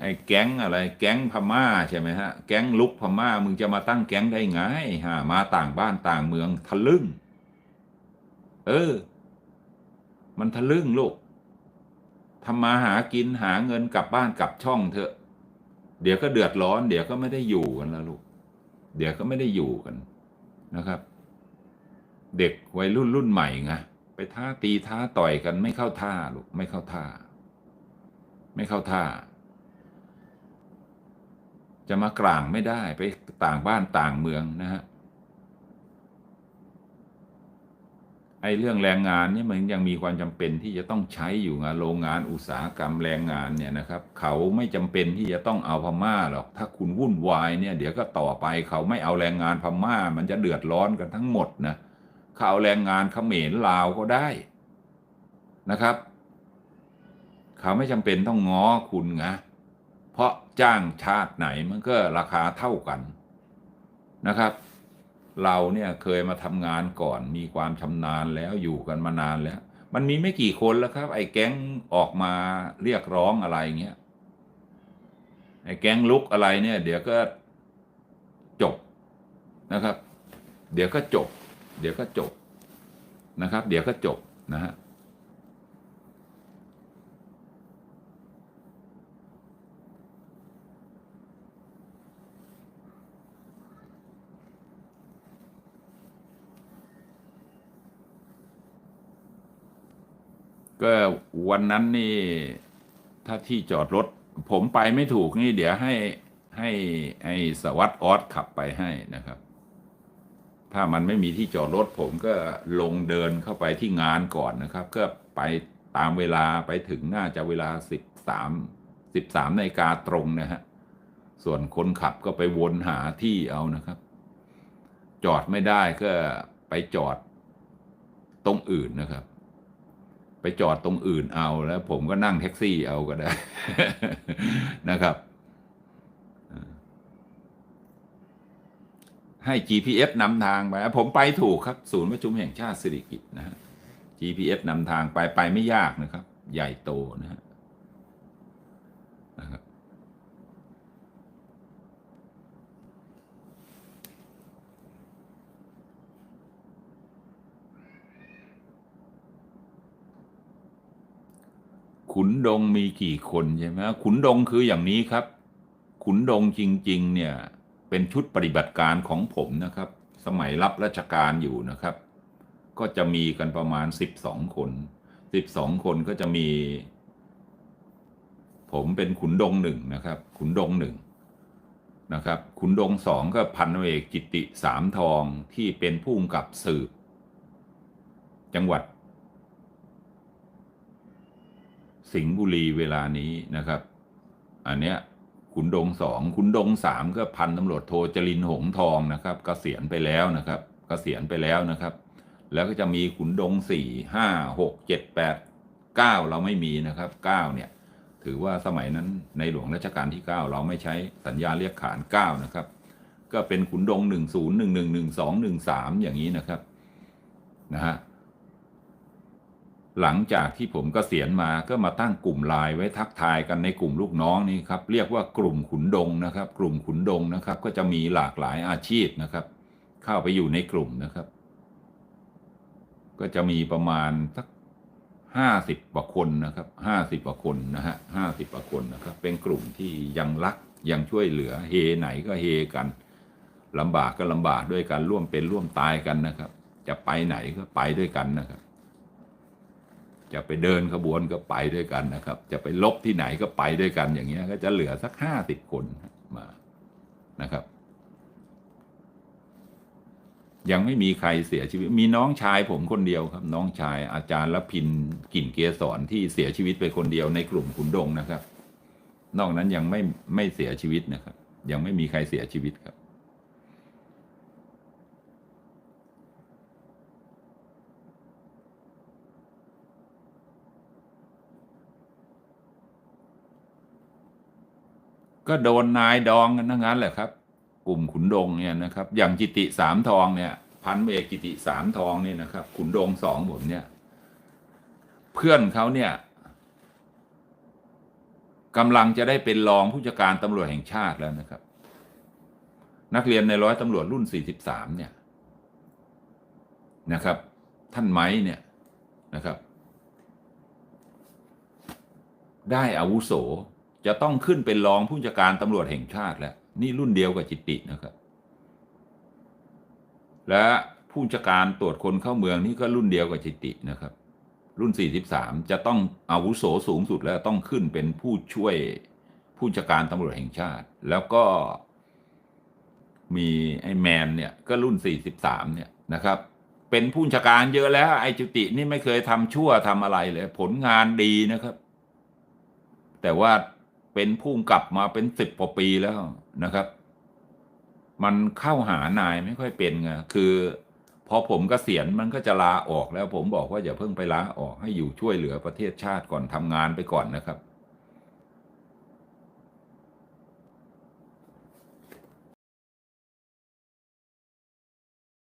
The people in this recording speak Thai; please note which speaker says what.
Speaker 1: ไอ้แก๊งอะไร แก๊งพม่าใช่ไหมฮะ แก๊งลุกพม่ามึงจะมาตั้งแก๊งได้ไงฮะมาต่างบ้านต่างเมืองทะลึ่ง เออ มันทะลึ่งลูกทำมาหากินหาเงินกลับบ้านกลับช่องเถอะ เดี๋ยวก็เดือดร้อน เดี๋ยวก็ไม่ได้อยู่กันแล้วลูก เดี๋ยวก็ไม่ได้อยู่กันนะครับ เด็กวัยรุ่นรุ่นใหม่ไงไปท้าตีท้าต่อยกันไม่เข้าท่าลูกไม่เข้าท่า ไม่เข้าท่า จะมากลางไม่ได้ไปต่างบ้านต่างเมืองนะฮะไอ้เรื่องแรงงานนี่มันยังมีความจำเป็นที่จะต้องใช้อยู่ไงโรงงานอุตสาหกรรมแรงงานเนี่ยนะครับ เขาไม่จำเป็นที่จะต้องเอาพม่าหรอกถ้าคุณวุ่นวายเนี่ยเดี๋ยวก็ต่อไปเขาไม่เอาแรงงานพม่า มันจะเดือดร้อนกันทั้งหมดนะเขาเอาแรงงานเขมรลาวก็ได้นะครับ เขาไม่จำเป็นต้องง้อคุณไง เพราะจ้างชาติไหนมันก็ราคาเท่ากันนะครับ เราเนี่ยเคยมาทำงานก่อนมีความชำนาญแล้วอยู่กันมานานแล้ว มันมีไม่กี่คนแล้วครับ ไอ้แก๊งออกมาเรียกร้องอะไรเงี้ยไอ้แก๊งลุกอะไรเนี่ย เดี๋ยวก็จบนะครับ เดี๋ยวก็จบ เดี๋ยวก็จบนะครับ เดี๋ยวก็จบนะฮะ ก็วันนั้นนี่ ถ้าที่จอดรถ ผมไปไม่ถูกนี่เดี๋ยวให้ให้ให้สวัสดออสขับไปให้นะครับ ถ้ามันไม่มีที่จอดรถ ผมก็ลงเดินเข้าไปที่งานก่อนนะครับ ก็ไปตามเวลาไปถึงน่าจะเวลาสิบสามสิบสามนาฬิกาตรงนะฮะส่วนคนขับก็ไปวนหาที่เอานะครับ จอดไม่ได้ก็ไปจอดตรงอื่นนะครับ ไปจอดตรงอื่นเอาแล้ว ผมก็นั่งแท็กซี่เอาก็ได้ นะครับ ให้ GPS นำทางไป ผมไปถูกครับ ศูนย์ประชุมแห่งชาติสิริกิตนะฮะ GPS นำทางไปไปไม่ยากนะครับ ใหญ่โตนะฮะนะครับ ขุนดงมีกี่คนใช่ไหมขุนดงคืออย่างนี้ครับ ขุนดงจริง ๆ เนี่ย เป็นชุดปฏิบัติการของผมนะครับ สมัยรับราชการอยู่นะครับ ก็จะมีกันประมาณสิบสองคนสิบสองคนก็จะมี ผมเป็นขุนดงหนึ่งนะครับ ขุนดงหนึ่งนะครับ ขุนดงสองก็พันเอกจิตติสามทองที่เป็นผู้กำกับสืบ จังหวัด สิงห์บุรีเวลานี้นะครับ อันเนี้ยขุนดงสองขุนดงสามก็พันตำรวจโทจรินหงทองนะครับกเกษียณไปแล้วนะครับกเกษียณไปแล้วนะครับ แล้วก็จะมีขุนดงสี่ห้าหกเจ็ดแปดเก้าเราไม่มีนะครับเก้าเนี่ยถือว่าสมัยนั้นในหลวงรัชกาลที่เก้าเราไม่ใช้สัญญาเรียกขานเก้านะครับ ก็เป็นขุนดงหนึ่งศูนย์หนึ่งหนึ่งหนึ่งสองหนึ่งสามอย่างนี้นะครับนะฮะ หลังจากที่ผมกเกษียณมาก็มาตั้งกลุ่มไลน์ไว้ทักทายกันในกลุ่มลูกน้องนี่ครับเรียกว่ากลุ่มขุนดงนะครับ กลุ่มขุนดงนะครับ ก็จะมีหลากหลายอาชีพนะครับ เข้าไปอยู่ในกลุ่มนะครับ ก็จะมีประมาณสักห้าสิบกว่าคนนะครับห้าสิบกว่าคนนะฮะห้าสิบกว่าคนนะครับ เป็นกลุ่มที่ยังรักยังช่วยเหลือเฮไหนก็เฮกันลำบากก็ลำบากด้วยกันร่วมเป็นร่วมตายกันนะครับ จะไปไหนก็ไปด้วยกันนะครับ จะไปเดินขบวนก็ไปด้วยกันนะครับ จะไปลบที่ไหนก็ไปด้วยกันอย่างเงี้ย ก็จะเหลือสักห้าสิบคนมานะครับ ยังไม่มีใครเสียชีวิต มีน้องชายผมคนเดียวครับ น้องชายอาจารย์ละพินกิ่นเกสรที่เสียชีวิตไปคนเดียวในกลุ่มขุนดงนะครับ นอกนั้นยังไม่ไม่เสียชีวิตนะครับ ยังไม่มีใครเสียชีวิตครับ ก็โดนนายดองกันทั้งนั้นแหละครับ กลุ่มขุนดงเนี่ยนะครับ อย่างจิติสามทองเนี่ย พันเอกจิติสามทองนี่นะครับ ขุนดงสองผมเนี่ย เพื่อนเขาเนี่ยกำลังจะได้เป็นรองผู้จัดการตำรวจแห่งชาติแล้วนะครับ นักเรียนในร้อยตำรวจรุ่น43เนี่ยนะครับ ท่านไม้เนี่ยนะครับ ได้อาวุโส จะต้องขึ้นเป็นรองผู้จัดการตำรวจแห่งชาติแล้ว นี่รุ่นเดียวกับจิตตินะครับ และผู้จัดการตรวจคนเข้าเมืองนี่ก็รุ่นเดียวกับจิตตินะครับ รุ่น 43 จะต้องอาวุโสสูงสุดแล้วต้องขึ้นเป็นผู้ช่วยผู้จัดการตำรวจแห่งชาติ แล้วก็มีไอ้แมนเนี่ยก็รุ่น 43 เนี่ยนะครับ เป็นผู้จัดการเยอะแล้วไอ้จุตินี่ไม่เคยทำชั่วทำอะไรเลย ผลงานดีนะครับ แต่ว่า เป็นผู้กลับมาเป็นสิบกว่าปีแล้วนะครับ มันเข้าหานายไม่ค่อยเป็นไงคือพอผมกเกษียณมันก็จะลาออกแล้วผมบอกว่าอย่าเพิ่งไปลาออกให้อยู่ช่วยเหลือประเทศชาติก่อนทำงานไปก่อนนะครับ